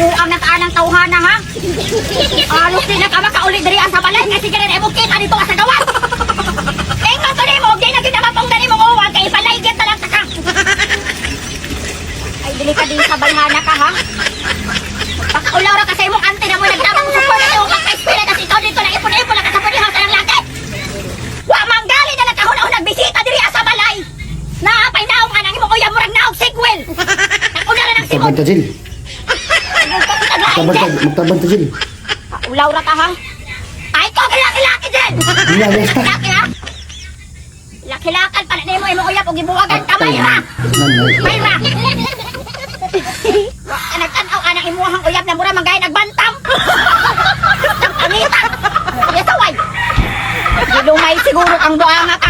Buang na taanang tauhana ha. Alos din na ka makauli diri sa balay kasi ganun ay mo kita dito sa gawas. Tingnan to nimo, di na kita mapong dali mo uwag kay paligid na lang ta ka. Ay dili ka din sa balhana ka ha. Pakaulaw ra kasi imong ante na mo nagtabang sa pwede mo makaespira kasi ikaw dito na ipon-ipon na ka sa pwede ng laki. Wa manggali na nakahuna nagbisita diri sa balay. Naapay naong anang imong uyab murag naog sigwel. Una na ng simon. Magtabanta Jill. Magtabanta, magtabanta Jill. Ulaw ra ka ha? Ay laki-laki din. Iya, yes, ta. Laki ha? Laki-lakan pa na nimo imong uyab og gibuwagan kamay ra. Nanay. May ra. Anak tanaw anang imuhang uyab na mura magay nagbantam. Pangita. Ya saway. Gilumay siguro ang buanga ka